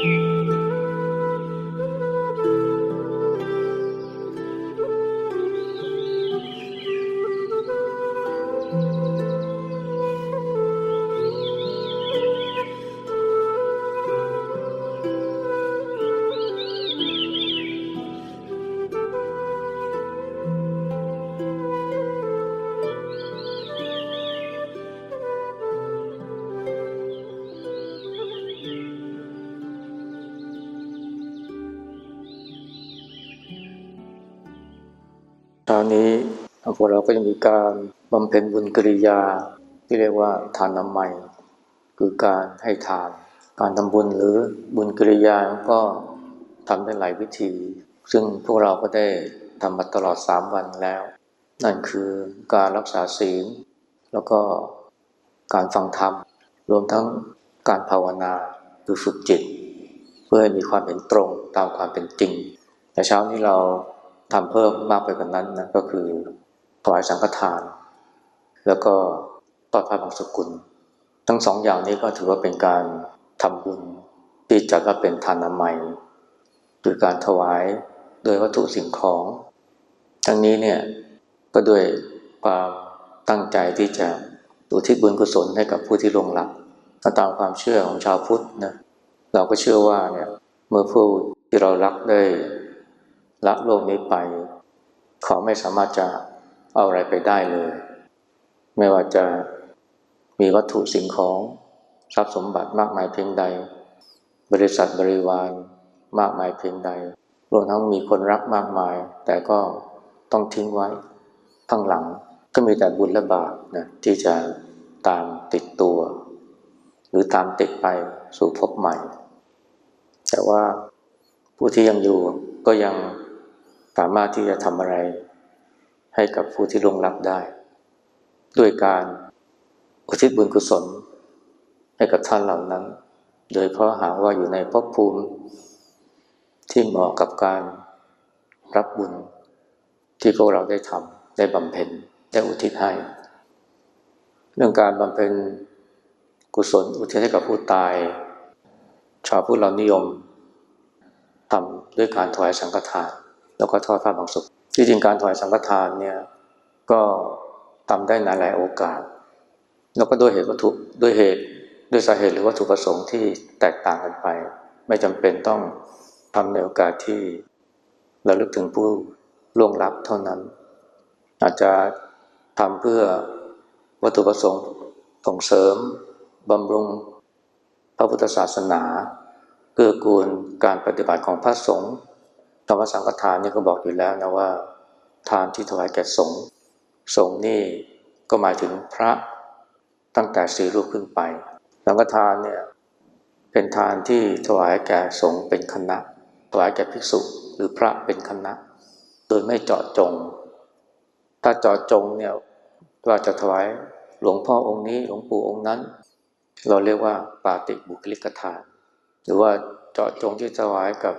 ค วกเราก็จะมีการบำเพ็ญบุญกิริยาที่เรียกว่าทานน้ำมัยคือการให้ทาน การทำบุญหรือบุญกิริยาก็ทำได้หลายวิธี ซึ่งพวกเราก็ได้ทำมาตลอดสามวันแล้ว นั่นคือการรักษาศีล แล้วก็การฟังธรรม รวมทั้งการภาวนาคือฝึกจิต เพื่อให้มีความเห็นตรงตามความเป็นจริง แต่เช้านี้เราทำเพิ่มมากไปกว่านั้นนะก็คือ ถวายสังฆทาน แล้วก็ตอดพระบางสกุล ทั้งสองอย่างนี้ก็ถือว่าเป็นการทำบุญที่จัดว่าเป็นทานนามัยคือการถวายโดยวัตถุสิ่งของ ทั้งนี้เนี่ยก็ด้วยความตั้งใจที่จะอุทิศบุญกุศลให้กับผู้ที่ลงหลับตามความเชื่อของชาวพุทธนะเราก็เชื่อว่าเนี่ยเมื่อผู้ที่เรารักได้ละโลกนี้ไป เขาไม่สามารถจะ เอาอะไรไปได้เลย ไม่ว่าจะมีวัตถุสิ่งของทรัพย์สมบัติมากมายเพียงใด บริษัทบริวารมากมายเพียงใดรวมทั้งมีคนรักมากมาย แต่ก็ต้องทิ้งไว้ข้างหลัง ก็มีแต่บุญและบาปนะที่จะตามติดตัว หรือตามติดไปสู่ภพใหม่ แต่ว่าผู้ที่ยังอยู่ก็ยังสามารถที่จะทำอะไร ให้กับผู้ที่ลงรับได้ ด้วยการอุทิศบุญกุศล ให้กับท่านเหล่านั้น โดยเพราะหาว่าอยู่ในภพภูมิที่เหมาะกับการรับบุญที่พวกเราได้ทำได้บำเพ็ญได้อุทิศให้ เรื่องการบำเพ็ญกุศลอุทิศให้กับผู้ตาย ชาวพุทธเรานิยมทำด้วยการถวายสังฆทาน แล้วก็ทอดผ้าบางสุข ที่จริงการถวายสังฆทานเนี่ยก็ทำได้ในหลายโอกาส แล้วก็ด้วยเหตุวัตถุด้วยเหตุด้วยสาเหตุหรือวัตถุประสงค์ที่แตกต่างกันไป ไม่จำเป็นต้องทำในโอกาสที่เราลึกถึงผู้ล่วงลับเท่านั้น อาจจะทำเพื่อวัตถุประสงค์ส่งเสริมบำรุงพระพุทธศาสนา เกื้อกูลการปฏิบัติของพระสงฆ์ ธรรมสังฆทานนี่ก็บอกอยู่แล้วนะว่า ทานที่ถวายแก่สงฆ์สงฆ์นี่ก็หมายถึงพระตั้งแต่สี่รูปขึ้นไป สังฆทานเนี่ยเป็นทานที่ถวายแก่สงฆ์เป็นคณะ ถวายแก่ภิกษุหรือพระเป็นคณะ โดยไม่เจาะจง ถ้าเจาะจงเนี่ยว่าจะถวายหลวงพ่อองค์นี้หลวงปู่องค์นั้น เราเรียกว่าปาติบุคลิกทาน หรือว่าเจาะจงที่ถวายกับ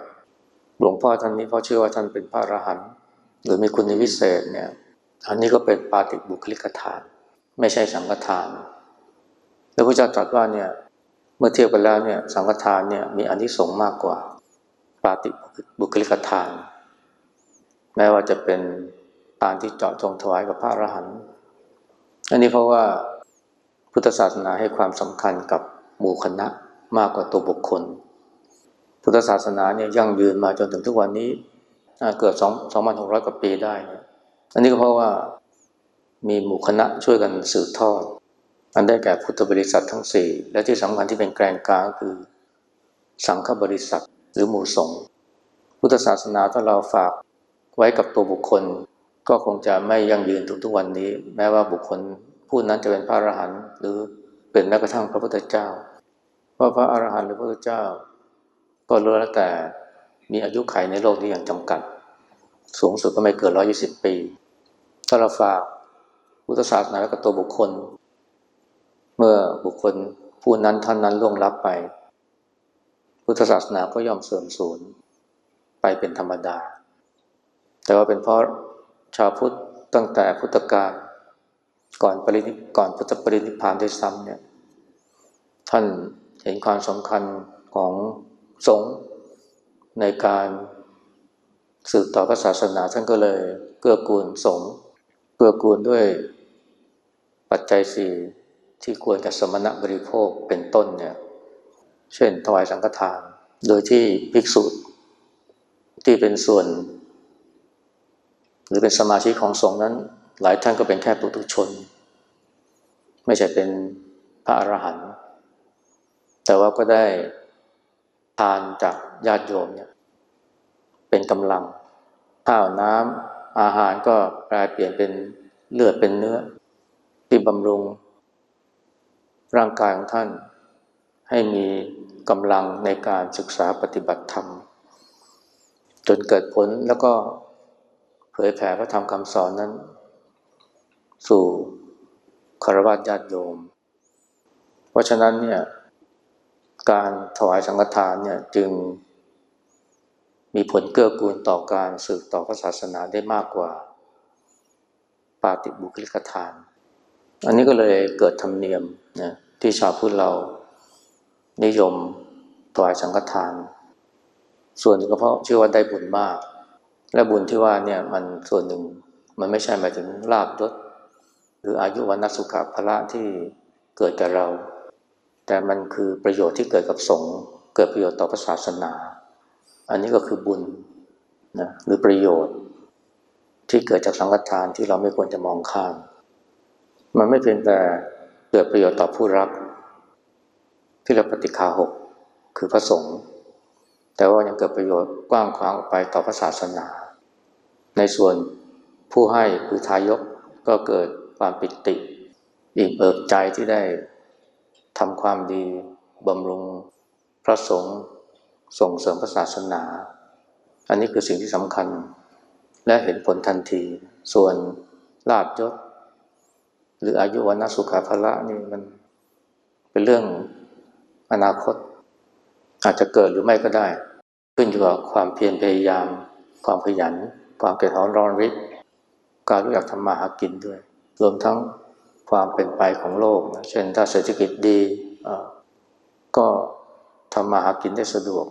หลวงพ่อท่านนี้เพราะเชื่อว่าท่านเป็นพระอรหันต์หรือมีคุณวิเศษเนี่ยอันนี้ก็เป็นปาติบุคลิกทาน ไม่ใช่สังฆทาน แล้วพระเจ้าตรัสว่าเนี่ยเมื่อเทียบกันแล้วเนี่ยสังฆทานเนี่ยมีอานิสงส์มากกว่า ปาติบุคลิกทาน แม้ว่าจะเป็นทานที่เจาะจงถวายกับพระอรหันต์อันนี้เพราะว่าพุทธศาสนาให้ความสำคัญกับหมู่คณะมากกว่าตัวบุคคล พุทธศาสนาเนี่ยยั่งยืนมาจนถึงทุกวันนี้เกือบสองสองพันหกว่าปีได้เนี่ยอันนี้ก็เพราะว่ามีหมู่คณะช่วยกันสืบทอด อันได้แก่พุทธบริษัททั้งสี่และที่สำคัญที่เป็นแกนกลางก็คือสังฆบริษัทหรือหมู่สงฆ์พุทธศาสนาถ้าเราฝากไว้กับตัวบุคคล ก็คงจะไม่ยั่งยืนถึงทุกวันนี้ แม้ว่าบุคคลผู้นั้นจะเป็นพระอรหันต์หรือเป็นแม้กระทั่งพระพุทธเจ้า เพราะพระอรหันต์หรือพระพุทธเจ้า ก็รู้แล้วแต่มีอายุไขในโลกนี้อย่างจำกัด สูงสุดก็ไม่เกินร้อยี่สิบปี ถ้าเราฝากพุทธศาสนาไว้กับตัวบุคคล เมื่อบุคคลผู้นั้นท่านนั้นล่วงลับไป พุทธศาสนาก็ย่อมเสื่อมสูญไปเป็นธรรมดา แต่ว่าเป็นเพราะชาวพุทธตั้งแต่พุทธกาลก่อนปรินิก่อนพุทธปรินิพพานด้ซ้ำเนี่ยท่านเห็นความสำคัญของ สงฆ์ในการสืบต่อพระศาสนาท่านก็เลยเกื้อกูลสงฆ์เกื้อกูลด้วยปัจจัยสี่ที่ควรกับสมณะบริโภคเป็นต้นเนี่ย เช่นถวายสังฆทาน โดยที่ภิกษุที่เป็นส่วน หรือเป็นสมาชิกของสงฆ์นั้น หลายท่านก็เป็นแค่ปุถุชน ไม่ใช่เป็นพระอรหันต์แต่ว่าก็ได้านจากญาติโยมเนี่ยเป็นกำลัง ข้าวน้ำอาหารก็แปลเปลี่ยนเป็นเลือดเป็นเนื้อ ที่บำรุง ร่างกายของท่าน ให้มีกำลังในการศึกษาปฏิบัติธรรม จนเกิดผลแล้วก็เผยแผ่พระธรรมคำสอนนั้น สู่คารวะญาติโยม เพราะฉะนั้นเนี่ย การถวายสังฆทานเนี่ยจึงมีผลเกื้อกูลต่อการสืบต่อพระศาสนาได้มากกว่า ปาติบุคลิกทาน อันนี้ก็เลยเกิดธรรมเนียมนะที่ชาวพุทธเรานิยมถวายสังฆทาน ส่วนหนึ่งก็เพราะเชื่อว่าได้บุญมาก และบุญที่ว่าเนี่ยมันส่วนหนึ่งมันไม่ใช่หมายถึงลาบยศหรืออายุวันนสุขภละที่เกิดกับเรา แต่มันคือประโยชน์ที่เกิดกับสงฆ์เกิดประโยชน์ต่อศาสนา อันนี้ก็คือบุญนะหรือประโยชน์ที่เกิดจากสังฆทานที่เราไม่ควรจะมองข้าม มันไม่เพียงแต่เกิดประโยชน์ต่อผู้รับ ที่เราปฏิคาหกคือพระสงฆ์แต่ว่ายังเกิดประโยชน์กว้างขวางออกไปต่อพระศาสนา ในส่วนผู้ให้คือทายกก็เกิดความปิติ อิ่มเอิบใจที่ได้ ทำความดีบำรุงพระสงฆ์ส่งเสริมพระศาสนา อันนี้คือสิ่งที่สำคัญ และเห็นผลทันที ส่วนลาบยศ หรืออายุวันสุขาภละนี่มันเป็นเรื่องอนาคต อาจจะเกิดหรือไม่ก็ได้ ขึ้นอยู่กับความเพียรพยายาม ความขยัน ความเกิดร้อนร้อนริบการรู้จักทำมาหากินด้วย รวมทั้ง ความเป็นไปของโลกนะเช่นถ้าเศรษฐกิจดีก็ทำมาหากินได้สะดวก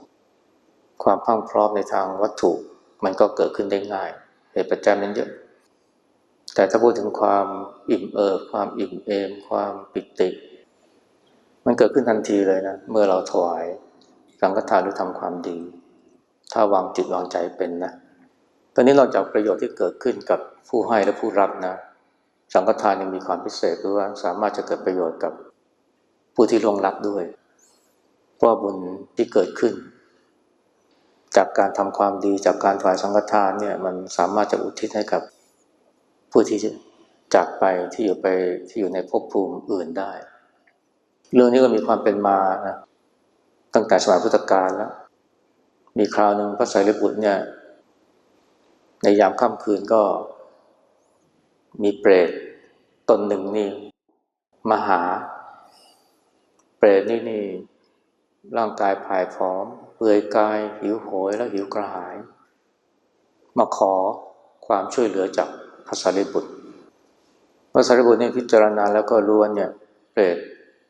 ความพังพร้อมในทางวัตถุมันก็เกิดขึ้นได้ง่าย เหตุปัจจัยมันเยอะ แต่ถ้าพูดถึงความอิ่มเอิบความอิ่มเอม ความปิติ มันเกิดขึ้นทันทีเลยนะ เมื่อเราถวายสังฆทานหรือทำความดี ถ้าวางจิตวางใจเป็นนะ ตอนนี้เราจากประโยชน์ที่เกิดขึ้นกับผู้ให้และผู้รับนะ สังฆทานยังมีความพิเศษคือว่าสามารถจะเกิดประโยชน์กับผู้ที่ลงรับด้วย เพราะบุญที่เกิดขึ้น จากการทำความดีจากการถวายสังฆทานเนี่ยมันสามารถจะอุทิศให้กับผู้ที่จากไปที่อยู่ไปที่อยู่ในภพภูมิอื่นได้ เรื่องนี้ก็มีความเป็นมานะตั้งแต่สมัยพุทธกาลแล้ว มีคราวหนึ่งพระสารีบุตรเนี่ย ในยามค่ำคืนก็ มีเปรตตนหนึ่งนี่มาหา เปรตนี่นี่ ร่างกายผายผอม เปลือยกาย หิวโหยแล้วหิวกระหาย มาขอความช่วยเหลือจากพระสารีบุตรพระสารีบุตรนี่พิจารณาแล้วก็รู้ว่าเนี่ยเปรต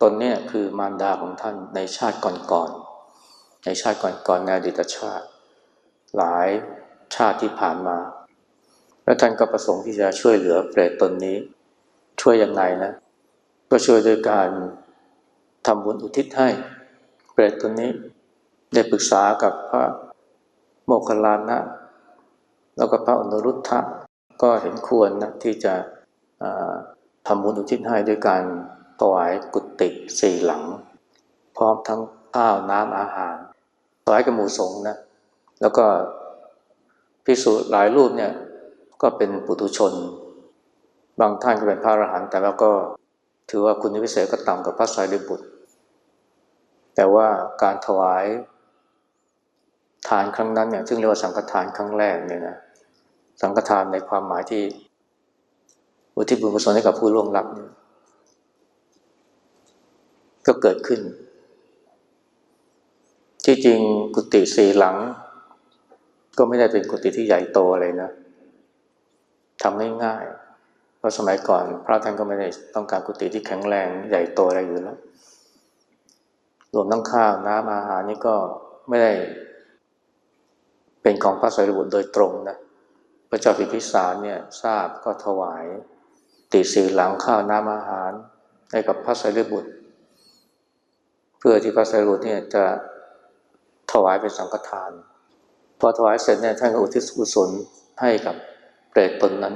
ตนเนี่ยคือมารดาของท่านในชาติก่อนๆในชาติก่อนๆในอดีตชาติ หลายชาติที่ผ่านมา แล้วท่านก็ประสงค์ที่จะช่วยเหลือเปรตตนนี้ ช่วยยังไงนะ ก็ช่วยโดยการทำบุญอุทิศให้ เปรตตนนี้ได้ปรึกษากับพระโมคคัลลานะ แล้วก็พระอนุรุทธะก็เห็นควรนะที่จะทำบุญอุทิศให้ด้วยการถวายกุฏิสี่หลัง พร้อมทั้งข้าวน้ำอาหารถวายกับหมู่สงฆ์นะแล้วก็พิสูจน์หลายรูปเนี่ย ก็เป็นปุถุชน บางท่านก็เป็นพระอรหันต์แต่ว่าก็ถือว่าคุณวิเศษก็ต่ำกับพระสารีบุตร แต่ว่าการถวายทานครั้งนั้นเนี่ยซึ่งเรียกว่าสังฆทานครั้งแรกเนี่ยนะสังฆทานในความหมายที่อุทิศบุญกุศลให้กับผู้ล่วงลับเนี่ยก็เกิดขึ้น ที่จริงกุฏิสี่หลัง ก็ไม่ได้เป็นกุฏิที่ใหญ่โตอะไรนะ ทำง่ายๆเพราะสมัยก่อนพระท่านก็ไม่ได้ต้องการกุฏิที่แข็งแรงใหญ่โตอะไรอยู่แล้วรวมทั้งข้าวน้ำอาหารนี่ก็ไม่ได้ เป็นของพระสารีบุตรโดยตรงนะพระเจ้าพิพิสารเนี่ยทราบก็ถวาย ติสีหลังข้าวน้ำอาหาร ให้กับพระสารีบุตร เพื่อที่พระสารีบุตรเนี่ยจะถวายเป็นสังฆทาน พอถวายเสร็จเนี่ยท่านก็อุทิศกุศลให้กับ เปรตตนนั้น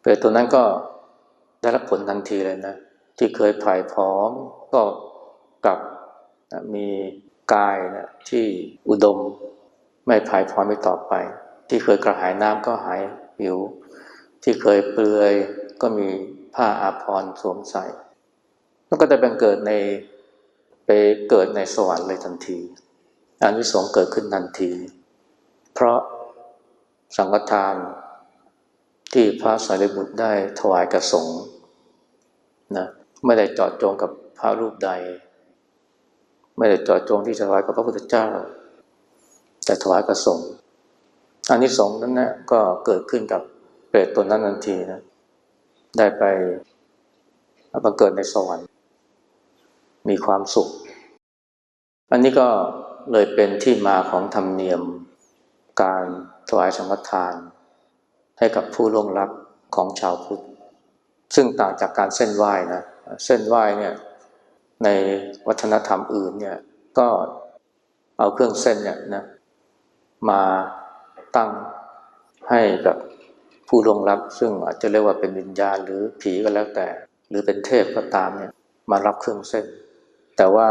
เปรตตนนั้นก็ได้รับผลทันทีเลยนะ ที่เคยผ่ายผอมก็กลับมีกายนะที่อุดมไม่ผ่ายผอมไม่ต่อไป ที่เคยกระหายน้ำก็หายหิว ที่เคยเปลือยก็มีผ้าอาภรณ์สวมใส่แล้วก็จะเป็นเกิดในไปเกิดในสวรรค์เลยทันทีอันที่สงส์เกิดขึ้นทันที เพราะสังฆทาน ที่พระสารีบุตรได้ถวายกับสงนะไม่ได้เจาะจงกับพระรูปใด ไม่ได้เจาะจงที่จะถวายกับพระพุทธเจ้า แต่ถวายกับสงอันนี้สงนั้นนะก็เกิดขึ้นกับเปรตตนนั้นทันทีนะได้ไปบังเกิดในสวรรค์ มีความสุข อันนี้ก็เลยเป็นที่มาของธรรมเนียมการถวายสังฆทาน ให้กับผู้ล่วงลับของชาวพุทธ ซึ่งต่างจากการเส้นไหว้นะ เส้นไหว้เนี่ยในวัฒนธรรมอื่นเนี่ยก็เอาเครื่องเส้นเนี่ยนะมาตั้งให้กับผู้ลงลับ ซึ่งอาจจะเรียกว่าเป็นวิญญาณหรือผีก็แล้วแต่ หรือเป็นเทพก็ตามเนี่ยมารับเครื่องเส้น แต่ว่า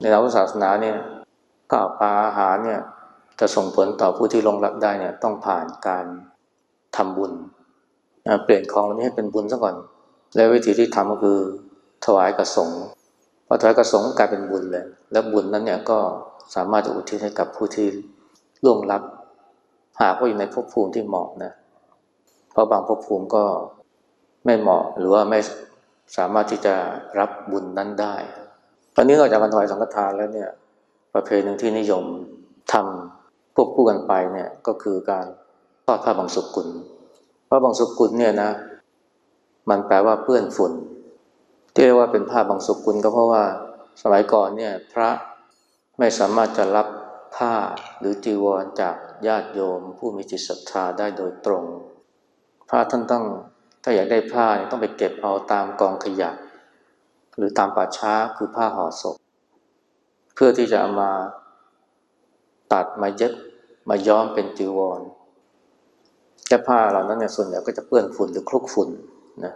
ในทางศาสนาเนี่ยข้าวปลาอาหารเนี่ยจะส่งผลต่อผู้ที่ลงรับได้เนี่ยต้องผ่านการ ทำบุญ เปลี่ยนของเหล่านี้ให้เป็นบุญซะก่อน และวิธีที่ทำก็คือถวายกระสงพอถวายกระสงกลายเป็นบุญเลย แล้วบุญนั้นเนี่ยก็สามารถจะอุทิศให้กับผู้ที่ล่วงลับ หากว่าอยู่ในภพภูมิที่เหมาะนะเพราะบางภพภูมิก็ไม่เหมาะหรือว่าไม่สามารถที่จะรับบุญนั้นได้ ตอนนี้นอกจากการถวายสังฆทานแล้วเนี่ยประเพณีที่นิยมทำควบคู่กันไปเนี่ยก็คือการ อดผ้าบางสุกุลผ้าบางสุกุลเนี่ยนะ มันแปลว่าเปื้อนฝุ่น ที่เรียกว่าเป็นผ้าบางสุกุลก็เพราะว่าสมัยก่อนเนี่ยพระไม่สามารถจะรับผ้าหรือจีวรจากญาติโยม ผู้มีจิตศรัทธาได้โดยตรง พระท่านต้องถ้าอยากได้ผ้าต้องไปเก็บเอาตามกองขยะ หรือตามป่าช้าคือผ้าห่อศพ เพื่อที่จะเอามาตัดมาเย็บมาย้อมเป็นจีวร แต่ผ้าเหล่านั้นเนี่ยส่วนใหญ่ก็จะเปื้อนฝุ่นหรือคลุกฝุ่นนะ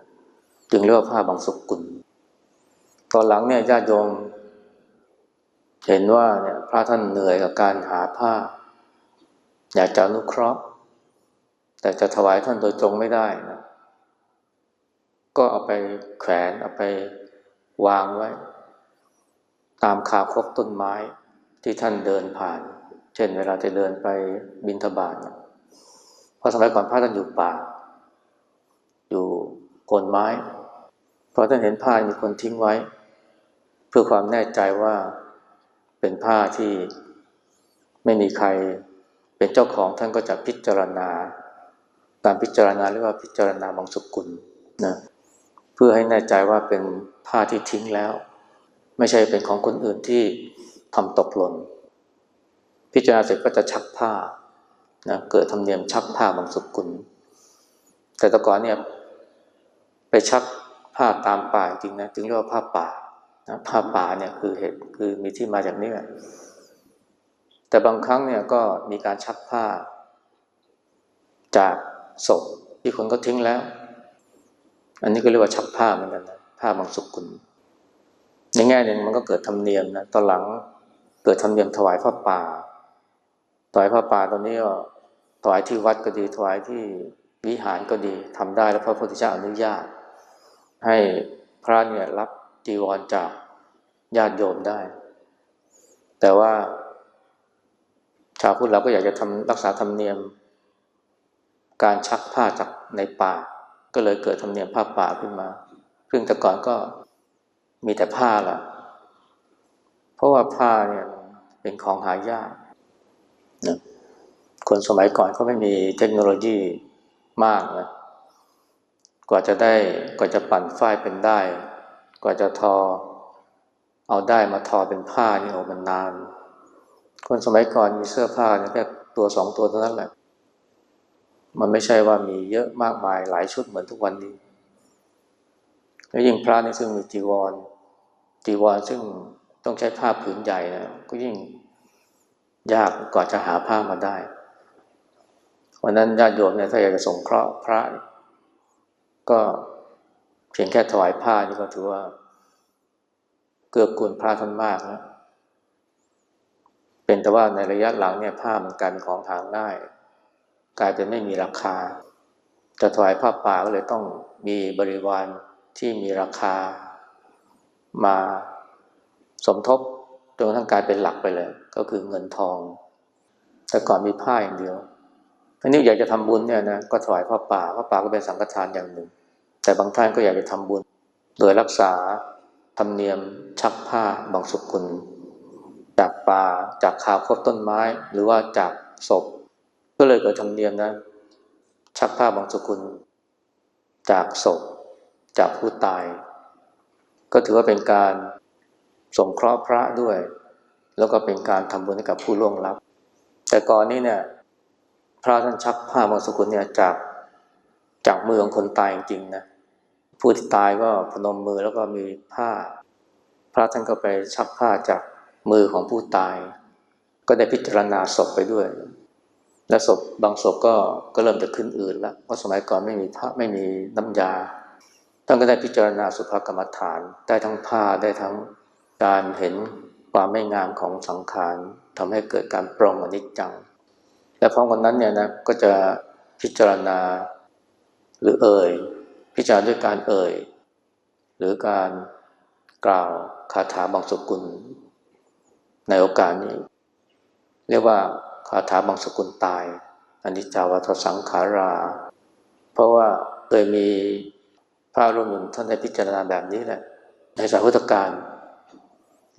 จึงเรียกว่าผ้าบางสกุล ตอนหลังเนี่ยญาติโยมเห็นว่าเนี่ยพระท่านเหนื่อยกับการหาผ้า อยากจะนุเคราะห์ แต่จะถวายท่านโดยตรงไม่ได้นะก็เอาไปแขวนเอาไปวางไว้ ตามคาคบต้นไม้ที่ท่านเดินผ่าน เช่นเวลาจะเดินไปบินทบาทเพ ราะสมัยก่อนพระท่านอยู่ป่า อยู่โคนไม้พอท่านเห็นผ้ามีคนทิ้งไว้ เพื่อความแน่ใจว่าเป็นผ้าที่ไม่มีใครเป็นเจ้าของท่านก็จะพิจารณาการพิจารณาเรียกว่าพิจารณาบางสกุลนะเพื่อให้แน่ใจว่าเป็นผ้าที่ทิ้งแล้ว ไม่ใช่เป็นของคนอื่นที่ทำตกหล่นพิจารณาเสร็จก็จะชักผ้า นะเกิดธรรมเนียมชักผ้าบางสกุล แต่ตะก่อนเนี่ยไปชักผ้าตามป่าจริงนะจึงเรียกว่าผ้าป่านะผ้าป่าเนี่ยคือเหตุคือมีที่มาจากนี้แหละแต่บางครั้งเนี่ยก็มีการชักผ้า จากศพที่คนก็ทิ้งแล้ว อันนี้ก็เรียกว่าชักผ้าเหมือนกันนะผ้าบางสกุลในแง่หนึ่งมันก็เกิดธรรมเนียมนะตอนหลังเกิดธรรมเนียมถวายผ้าป่าถวายผ้าป่าตอนนี้ก็ ถวายที่วัดก็ดีถวายที่วิหารก็ดีทำได้แล้วพระพุทธเจ้าอนุญาต ให้พระเนี่ยรับจีวรจากญาติโยมได้ แต่ว่า ชาวพุทธเราก็อยากจะทำรักษาธรรมเนียม การชักผ้าจากในป่า ก็เลยเกิดธรรมเนียมผ้าป่าขึ้นมาซึ่งแต่ก่อนก็มีแต่ผ้าละเพราะว่าผ้าเนี่ยเป็นของหายาก คนสมัยก่อนก็ไม่มีเทคโนโลยีมากนะ กว่าจะได้กว่าจะปั่นฝ้ายเป็นได้ กว่าจะทอ เอาได้มาทอเป็นผ้านี่โอ้มันนาน คนสมัยก่อนมีเสื้อผ้าเนี่ยแค่ตัวสองตัวเท่านั้นแหละ มันไม่ใช่ว่ามีเยอะมากมายหลายชุดเหมือนทุกวันนี้ แล้วยิ่งพระนี่ซึ่งมีจีวร จีวรซึ่งต้องใช้ผ้าผืนใหญ่นะก็ยิ่งยากกว่าจะหาผ้ามาได้ วันนั้นญาติโยมเนี่ยถ้าอยากจะสงเคราะห์พระ ก็เพียงแค่ถวายผ้านี่ก็ถือว่า เกื้อกูลพระท่านมากแล้วเป็นแต่ว่าในระยะหลังเนี่ยผ้ามันกลายเป็นของหาง่ายกลายเป็นไม่มีราคาจะถวายผ้าป่าก็เลยต้องมีบริวารที่มีราคามาสมทบจนกระทั่งกลายเป็นหลักไปเลย ก็คือเงินทอง แต่ก่อนมีผ้าอย่างเดียว อันนี้อยากจะทำบุญเนี่ยนะก็ถวายผ้าป่าผ้าป่าก็เป็นสังฆทานอย่างหนึ่ง แต่บางท่านก็อยากจะทำบุญ โดยรักษาธรรมเนียมชักผ้าบางสุกุล จากป่าจากขาวคบต้นไม้ หรือว่าจากศพ ก็เลยเกิดธรรมเนียมนะ ชักผ้าบางสุกุล จากศพ จากผู้ตาย ก็ถือว่าเป็นการสงเคราะห์พระด้วย แล้วก็เป็นการทำบุญให้กับผู้ล่วงลับ แต่ก่อนนี้เนี่ย พระท่านชักผ้าบางสกุลเนี่ยจากจากมือของคนตายจริงๆนะผู้ที่ตายก็พนมมือแล้วก็มีผ้า พระท่านก็ไปชักผ้าจากมือของผู้ตาย ก็ได้พิจารณาศพไปด้วย และศพบางศพก็ก็เริ่มจะขึ้นอืดแล้วเพราะสมัยก่อนไม่มีพระไม่มีน้ำยาท่านก็ได้พิจารณาสุภกรรมฐานได้ทั้งผ้าได้ทั้งการเห็นความไม่งามของสังขารทำให้เกิดการปรองอนิจจัง และพร้อมกันนั้นเนี่ยนะก็จะพิจารณาหรือเอ่ย พิจารณาด้วยการเอ่ย หรือการกล่าวคาถาบางสกุล ในโอกาสนี้ เรียกว่าคาถาบางสกุลตายอันนี้จาวัฏสังขารา เพราะว่าเคยมีพระรูปหนึ่งท่านได้พิจารณาแบบนี้แหละ ในสายพุทธการ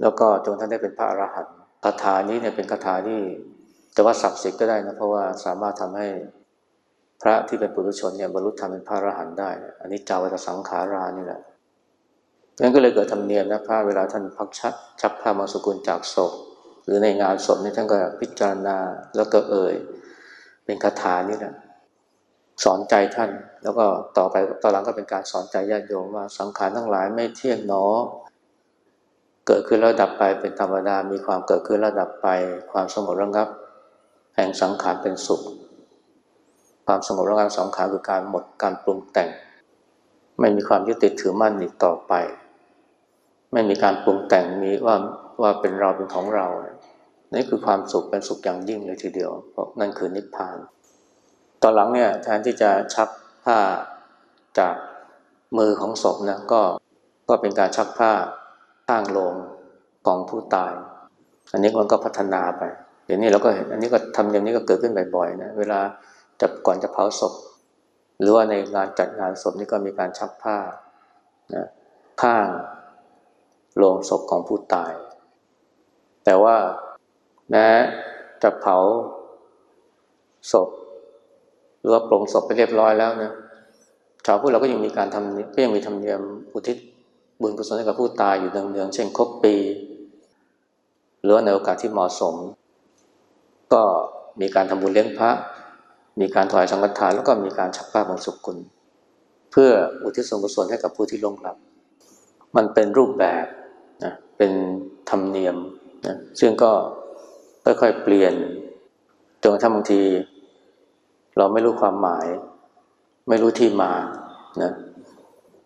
แล้วก็จนท่านได้เป็นพระอรหันต์คาถานี้เนี่ยเป็นคาถาที่ จะว่าศักดิ์สิทธิ์ก็ได้นะเพราะว่าสามารถทำให้พระที่เป็นปุถุชนเนี่ยบรรลุธรรมเป็นพระอรหันต์ได้ อันนี้จาวัฏสังขารานี่แหละนั้นก็เลยเกิดธรรมเนียมนะพระเวลาท่านพักชักชักผ้ามาสกุลจากศพ หรือในงานศพนี่ท่านก็พิจารณาแล้วก็เอ่ย เป็นคาถานี่แหละสอนใจท่าน แล้วก็ต่อไปต่อหลังก็เป็นการสอนใจญาติโยมว่าสังขารทั้งหลายไม่เที่ยงหนอ เกิดขึ้นแล้วดับไปเป็นธรรมดามีความเกิดขึ้นแล้วดับไป ความสงบระงับ แห่งสังขารเป็นสุข ความสงบระงับสังขารคือการหมดการปรุงแต่ง ไม่มีความยึดติดถือมั่นอีกต่อไป ไม่มีการปรุงแต่งมีว่าว่าเป็นเราเป็นของเรานี่คือความสุขเป็นสุขอย่างยิ่งเลยทีเดียว เพราะนั่นคือนิพพาน ตอนหลังเนี่ยแทนที่จะชักผ้าจากมือของศพนะก็ก็เป็นการชักผ้าข้างโลงของผู้ตาย อันนี้มันก็พัฒนาไป เดี๋ยวนี้เราก็เห็นอันนี้ก็ทำอย่างนี้ก็เกิดขึ้นบ่อยๆนะเวลาจะก่อนจะเผาศพ หรือว่าในงานจัดงานศพนี่ก็มีการชักผ้านะข้างโลงศพของผู้ตาย แต่ว่าแม้จะเผาศพหรือว่าปลงศพไปเรียบร้อยแล้วนะชาวพุทธเราก็ยังมีการทำก็ยังมีธรรมเนียมอุทิศบุญกุศลให้กับผู้ตายอยู่เนืองๆเช่นครบปี หรือว่าในโอกาสที่เหมาะสม ก็มีการทำบุญเลี้ยงพระ มีการถวายสังฆทานแล้วก็มีการชักผ้าบางสุกุล เพื่ออุทิศส่วนกุศลให้กับผู้ที่ล่วงลับ มันเป็นรูปแบบนะเป็นธรรมเนียมนะซึ่งก็ค่อยๆเปลี่ยนจนกระทั่งบางที เราไม่รู้ความหมาย ไม่รู้ที่มานะ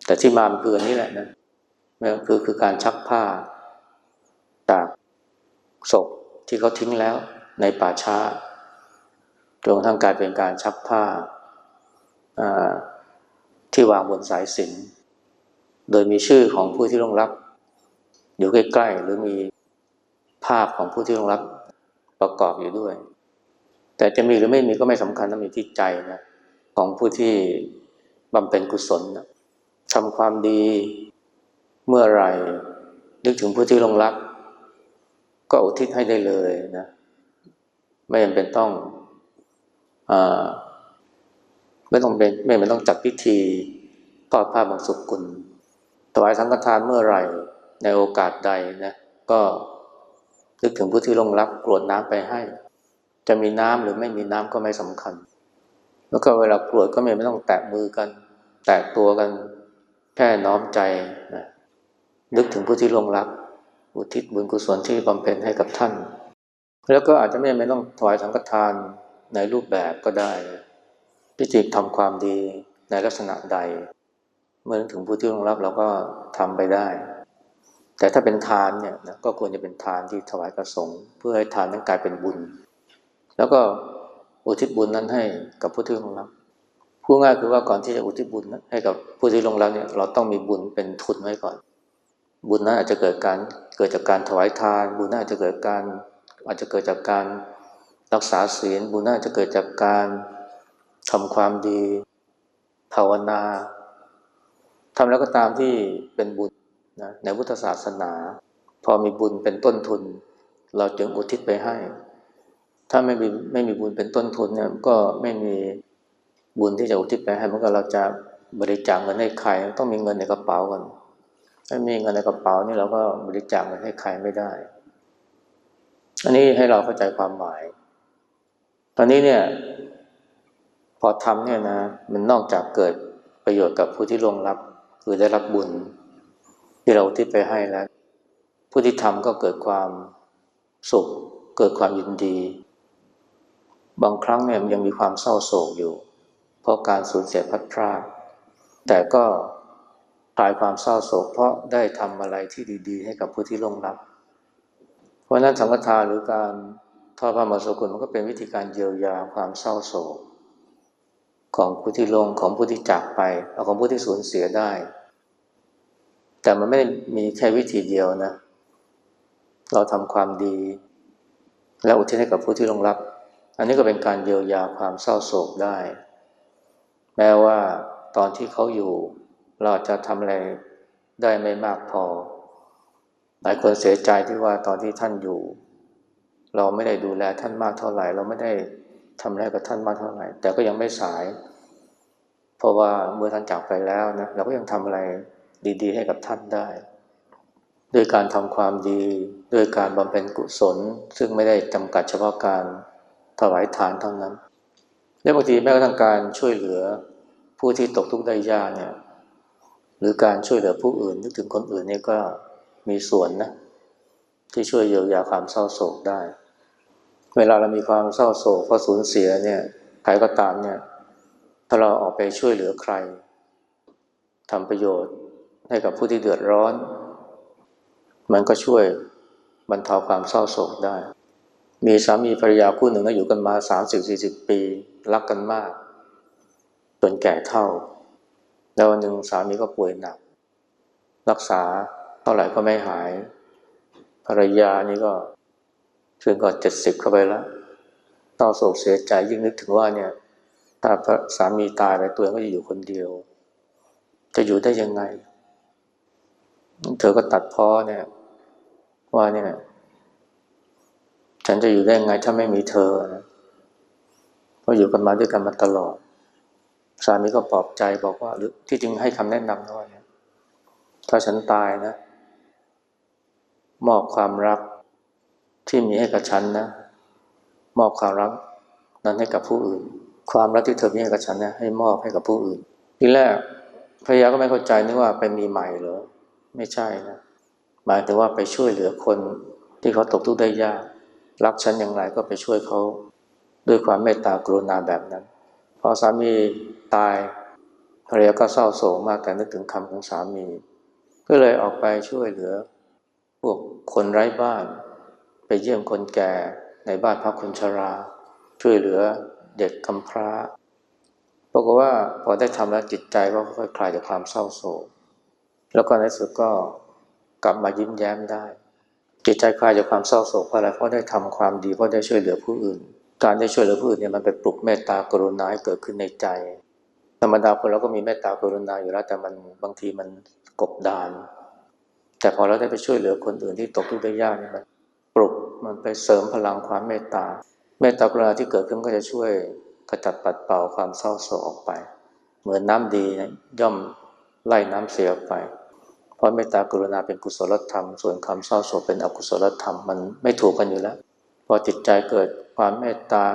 แต่ที่มามันคืออันนี้แหละนะคือคือการชักผ้าจากศพที่เขาทิ้งแล้ว ในป่าช้าจนกระทั่งกลายเป็นการชักผ้าที่วางบนสายสิญโดยมีชื่อของผู้ที่ล่วงลับอยู่ใกล้ๆหรือมีภาพของผู้ที่ล่วงลับประกอบอยู่ด้วย แต่จะมีหรือไม่มีก็ไม่สำคัญต้องมีที่ใจนะของผู้ที่บำเพ็ญกุศลนะทำความดีเมื่อไรนึกถึงผู้ที่ลงรักก็อุทิศให้ได้เลยนะ ไม่จำเป็นต้องอไม่ต้องเป็นไม่ไม่ต้องจัดพิธีทอดผ้าบางสุกุลถวายสังฆทานเมื่อไรในโอกาสใดนะก็นึกถึงผู้ที่ลงรักกรวดน้ำไปให้ จะมีน้ำหรือไม่มีน้ำก็ไม่สำคัญ แล้วก็เวลากรวดก็ไม่ต้องแตะมือกัน แตะตัวกันแค่น้อมใจนะนึกถึงผู้ที่ลงรักอุทิศบุญกุศลที่บำเพ็ญให้กับท่าน แล้วก็อาจจะไม่ไม่ต้องถวายสังฆทานในรูปแบบก็ได้ พิจิตทำความดีในลักษณะใด เมื่อนถึงผู้ที่ลงรักเราก็ทำไปได้ แต่ถ้าเป็นทานเนี่ยนะก็ควรจะเป็นทานที่ถวายกระสงค์เพื่อให้ทานนั้นกลายเป็นบุญ แล้วก็อุทิศบุญนั้นให้กับผู้ที่ลงรักพูดง่ายคือว่าก่อนที่จะอุทิศบุญให้กับผู้ที่ลงรักเนี่ยเราต้องมีบุญเป็นทุนไว้ก่อน บุญนั้นอาจจะเกิดการเกิดจากการถวายทาน บุญนั้นอาจจะเกิดการ อาจจะเกิดจากการรักษาศีลบุญนั้นอาจะเกิดจากการทำความดี ภาวนาทำแล้วก็ตามที่เป็นบุญนะในพุทธศาสนา พอมีบุญเป็นต้นทุน เราจึงอุทิศไปให้ ถ้าไม่มีไม่มีบุญเป็นต้นทุนเนี่ยก็ไม่มีบุญที่จะอุทิศไปให้เมื่อเราจะบริจาคเงินให้ใครต้องมีเงินในกระเป๋าก่อนถ้ามีเงินในกระเป๋านี่เราก็บริจาคเงินให้ใครไม่ได้ อันนี้ให้เราเข้าใจความหมาย ตอนนี้เนี่ย พอทำเนี่ยนะ มันนอกจากเกิดประโยชน์กับผู้ที่ลงรับ คือได้รับบุญ ที่เราที่ไปให้แล้ว ผู้ที่ทำก็เกิดความสุข เกิดความยินดี บางครั้งเนี่ยยังมีความเศร้าโศกอยู่ เพราะการสูญเสียพัดพรากแต่ก็คลายความเศร้าโศกเพราะได้ทำอะไรที่ดี ๆ ให้กับผู้ที่ลงรับ เพราะนั้นสังฆทานหรือการทอดพระมหาสกุลมันก็เป็นวิธีการเยียวยาความเศร้าโศก ของผู้ที่ลงของผู้ที่จากไปเอาของผู้ที่สูญเสียได้ แต่มันไม่ได้มีแค่วิธีเดียวนะ เราทำความดี แล้วอุทิศให้กับผู้ที่ลงรับ อันนี้ก็เป็นการเยียวยาความเศร้าโศกได้ แม้ว่าตอนที่เขาอยู่เราจะทำอะไรได้ไม่มากพอ หลายคนเสียใจที่ว่าตอนที่ท่านอยู่ เราไม่ได้ดูแลท่านมากเท่าไหร่ เราไม่ได้ทำอะไรกับท่านมากเท่าไหร่ แต่ก็ยังไม่สาย เพราะว่าเมื่อท่านจากไปแล้วนะเราก็ยังทำอะไรดี ๆ ให้กับท่านได้ด้วยการทำความดีด้วยการบำเพ็ญกุศล ซึ่งไม่ได้จำกัดเฉพาะการถวายทานเท่านั้น และบางทีแม้กระทั่งการช่วยเหลือผู้ที่ตกทุกข์ได้ยากเนี่ยหรือการช่วยเหลือผู้อื่นนึกถึงคนอื่นนี่ก็ มีส่วนนะที่ช่วยเยียวยาความเศร้าโศกได้ เวลาเรามีความเศร้าโศกเพราะสูญเสียเนี่ยใครก็ตามเนี่ย ถ้าเราออกไปช่วยเหลือใครทำประโยชน์ให้กับผู้ที่เดือดร้อน มันก็ช่วยบรรเทาความเศร้าโศกได้ มีสามีภรรยาคู่หนึ่งก็อยู่กันมาสามสิบสี่สิบปี รักกันมากจนแก่เท่า แล้ววันหนึ่งสามีก็ป่วยหนัก รักษา ท่าไหร่ก็ไม่หาย ภรรยานี่ก็ถึงก็เจ็ดสิบเข้าไปแล้วเศร้าโศกเสียใจยิ่งนึกถึงว่าเนี่ยถ้าสามีตายไปตัวก็จะอยู่คนเดียว จะอยู่ได้ยังไง เธอก็ตัดพ้อเนี่ย ว่าเนี่ยฉันจะอยู่ได้ยังไงถ้าไม่มีเธอนะเพราะอยู่กันมาด้วยกันมาตลอด สามีก็ปลอบใจบอกว่า หรือที่จริงให้คำแนะนำว่าเนี่ยถ้าฉันตายนะ มอบความรักที่มีให้กับฉันนะ มอบความรักนั้นให้กับผู้อื่น ความรักที่เธอมีให้กับฉันเนี่ยให้มอบให้กับผู้อื่น ทีแรกภรรยาก็ไม่เข้าใจนึกว่าไปมีใหม่เหรอไม่ใช่นะหมายถึงว่าไปช่วยเหลือคนที่เขาตกทุกข์ได้ยาก รักฉันอย่างไรก็ไปช่วยเขาด้วยความเมตตากรุณาแบบนั้น พอสามีตายภรรยาก็เศร้าโศกมากแต่นึกถึงคำของสามี ก็เลยออกไปช่วยเหลือ พวกคนไร้บ้าน ไปเยี่ยมคนแก่ในบ้านพักคนชรา ช่วยเหลือเด็กกำพร้าปรากฏว่าพอได้ทำแล้วจิตใจก็ค่อยคลายจากความเศร้าโศก แล้วก็ในสุดก็กลับมายิ้มแย้มได้ จิตใจคลายจากความเศร้าโศกเพราะอะไรเพราะได้ทำความดีเพราะได้ช่วยเหลือผู้อื่น การได้ช่วยเหลือผู้อื่นเนี่ยมันไปปลุกเมตตากรุณาให้เกิดขึ้นในใจ ธรรมดาคนเราก็มีเมตตากรุณาอยู่แล้วแต่มันบางทีมันกบดาน แต่พอเราได้ไปช่วยเหลือคนอื่นที่ตกทุกข์ได้ยากนี่มันปลุกมันไปเสริมพลังความเมตตา เมตตากรุณาที่เกิดขึ้นก็จะช่วยขจัดปัดเป่าความเศร้าโศกออกไป เหมือนน้ำดีนะย่อมไล่น้ำเสียออกไป เพราะเมตตากรุณาเป็นกุศลธรรม ส่วนความเศร้าโศกเป็นอกุศลธรรมมันไม่ถูกกันอยู่แล้ว พอจิตใจเกิดความเมตตา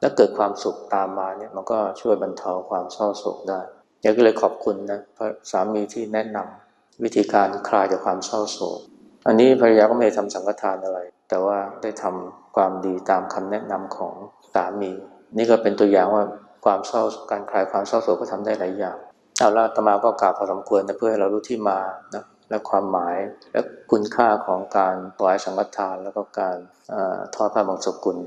และเกิดความสุขตามมาเนี่ยมันก็ช่วยบรรเทาความเศร้าโศกได้อยากก็เลยขอบคุณนะพระสามีที่แนะนำ วิธีการคลายจากความเศร้าโศก อันนี้ภรรยาก็ไม่ได้ทำสังฆทานอะไร แต่ว่าได้ทำความดีตามคำแนะนำของสามี นี่ก็เป็นตัวอย่างว่าความเศร้าการคลายความเศร้าโศกก็ทำได้หลายอย่างเอาละตมาก็กล่าวพอสมควรนะเพื่อให้เรารู้ที่มานะและความหมายและคุณค่าของการปล่อยสังฆทาน แล้วก็การอทอดผ้าบางสกุล